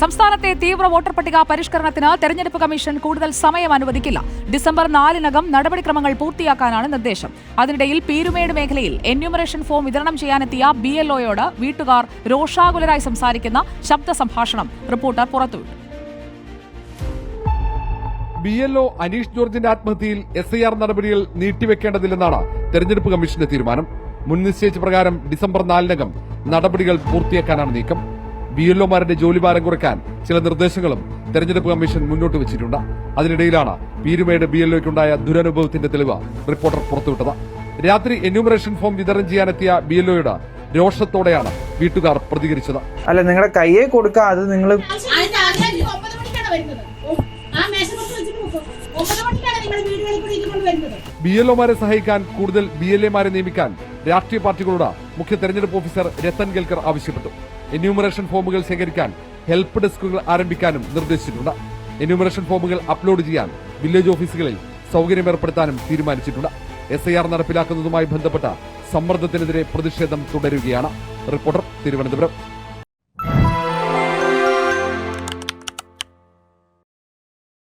സംസ്ഥാനത്തെ തീവ്ര വോട്ടർ പട്ടിക പരിഷ്കരണത്തിന് തെരഞ്ഞെടുപ്പ് കമ്മീഷൻ കൂടുതൽ സമയം അനുവദിക്കില്ല. ഡിസംബർ നാലിനകം നടപടിക്രമങ്ങൾ പൂർത്തിയാക്കാനാണ് നിർദ്ദേശം. അതിനിടയിൽ പീരുമേട് മേഖലയിൽ എന്യൂമറേഷൻ ഫോം വിതരണം ചെയ്യാനെത്തിയ ബി എൽഒയോട് വീട്ടുകാർ രോഷാകുലരായി സംസാരിക്കുന്ന ശബ്ദ സംഭാഷണം റിപ്പോർട്ടർ പുറത്തുവിട്ടു. ബി എൽ ഒ അനീഷ് ജോർജിന്റെ ആത്മഹത്യയിൽ എസ് ഐ ആർ നടപടികൾ നീട്ടിവെക്കേണ്ടതില്ലെന്നാണ് തെരഞ്ഞെടുപ്പ് കമ്മീഷന്റെ തീരുമാനം. മുൻ നിശ്ചയിച്ച പ്രകാരം ഡിസംബർ നാലിനകം നടപടികൾ പൂർത്തിയാക്കാനാണ് നീക്കം. ബി എൽ ഒമാരുടെ ജോലിഭാരം കുറയ്ക്കാൻ ചില നിർദ്ദേശങ്ങളും തെരഞ്ഞെടുപ്പ് കമ്മീഷൻ മുന്നോട്ട് വെച്ചിട്ടുണ്ട്. അതിനിടയിലാണ് പീരുമയുടെ ബി എൽ ഒക്കുണ്ടായ ദുരനുഭവത്തിന്റെ തെളിവ് റിപ്പോർട്ടർ പുറത്തുവിട്ടത്. രാത്രി എന്യൂമറേഷൻ ഫോം വിതരണം ചെയ്യാനെത്തിയ ബി എൽ ഒയുടെ രോഷത്തോടെയാണ് വീട്ടുകാർ പ്രതികരിച്ചത്. അല്ല നിങ്ങളുടെ കയ്യെ കൊടുക്കുക അത് നിങ്ങൾ ബി എൽ ഒമാരെ സഹായിക്കാൻ കൂടുതൽ ബി എൽ എമാരെ നിയമിക്കാൻ രാഷ്ട്രീയ പാർട്ടികളോട് മുഖ്യ തെരഞ്ഞെടുപ്പ് ഓഫീസർ രത്തൻ ഗൽക്കർ ആവശ്യപ്പെട്ടു. എന്യൂമറേഷൻ ഫോമുകൾ ശേഖരിക്കാൻ ഹെൽപ്പ് ഡെസ്കുകൾ ആരംഭിക്കാനും നിർദ്ദേശിച്ചിട്ടുണ്ട്. എന്യൂമറേഷൻ ഫോമുകൾ അപ്ലോഡ് ചെയ്യാൻ വില്ലേജ് ഓഫീസുകളിൽ സൗകര്യം ഏർപ്പെടുത്താനും തീരുമാനിച്ചിട്ടുണ്ട്. എസ് ഐ ആർ നടപ്പിലാക്കുന്നതുമായി ബന്ധപ്പെട്ട സമ്മർദ്ദത്തിനെതിരെ പ്രതിഷേധം തുടരുകയാണ്. റിപ്പോർട്ടർ തിരുവനന്തപുരം.